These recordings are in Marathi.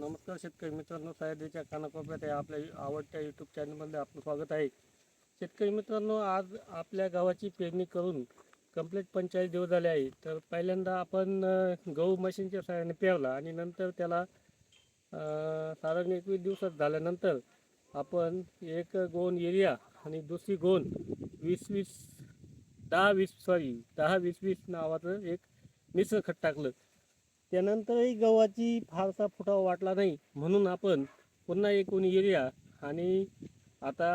नमस्कार शेतकरी मित्रांनो सह्याद्रीच्या कानाकोपऱ्यात आहे आपल्या आवडत्या यूट्यूब चॅनलमध्ये आपलं स्वागत आहे. शेतकरी मित्रांनो आज आपल्या गावाची पेरणी करून कंप्लीट पंचेचाळीस दिवस झाले आहे. तर पहिल्यांदा आपण गहू मशीनच्या सहाय्याने पेरला आणि नंतर त्याला साधारण एकवीस दिवसात झाल्यानंतर आपण एक गोन एरिया आणि दुसरी गोन वीस वीस दहा वीस सॉरी दहा वीस वीस नावाचं एक मिश्र खत टाकलं. त्यानंतरही गव्हाची फारसा फुटावा वाटला नाही. म्हणून आपण पुन्हा एकूण एरिया आणि आता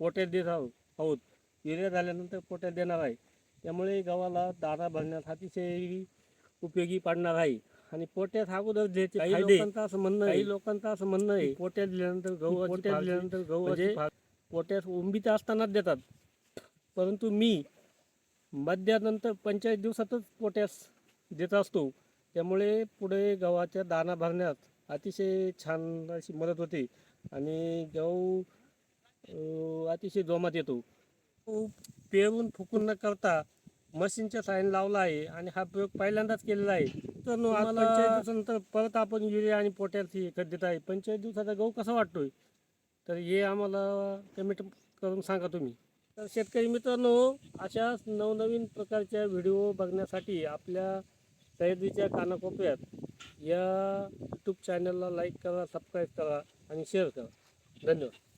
पोट्यात देत आहोत आहोत. एरिया झाल्यानंतर पोट्यात देणार आहे. त्यामुळे गव्हाला दाणा भरण्यास अतिशय उपयोगी पडणार आहे. आणि पोट्यात अगोदर द्यायचे. काही लोकांचं असं म्हणणं आहे काही लोकांचं असं म्हणणं आहे. पोट्यात दिल्यानंतर गहू पोट्यात दिल्यानंतर गहू म्हणजे पोट्यात उंबीत असतानाच देतात. परंतु मी मध्यानंतर पंचेचाळीस दिवसातच पोट्यास देत असतो. त्यामुळे पुढे गव्हाच्या दाणा भरण्यात अतिशय छान अशी मदत होते आणि गहू अतिशय जोमात येतो. पेरून फुकून न करता मशीनच्या साहाय्याने लावला आहे आणि हा प्रयोग पहिल्यांदाच केलेला आहे. तर नो आम्हाला पंचेचाळीस दिवसानंतर परत आपण युरिया आणि पोटॅश खत देत आहे. पंचेचाळीस दिवसाचा गहू कसा वाटतोय? तर हे आम्हाला कमेंट करून सांगा तुम्ही. तर शेतकरी मित्रांनो अशाच नवनवीन प्रकारच्या व्हिडिओ बघण्यासाठी आपल्या सह्याद्रीच्या कानाकोपऱ्यात या यूट्यूब चॅनलला लाईक करा सबस्क्राईब करा आणि शेअर करा. धन्यवाद.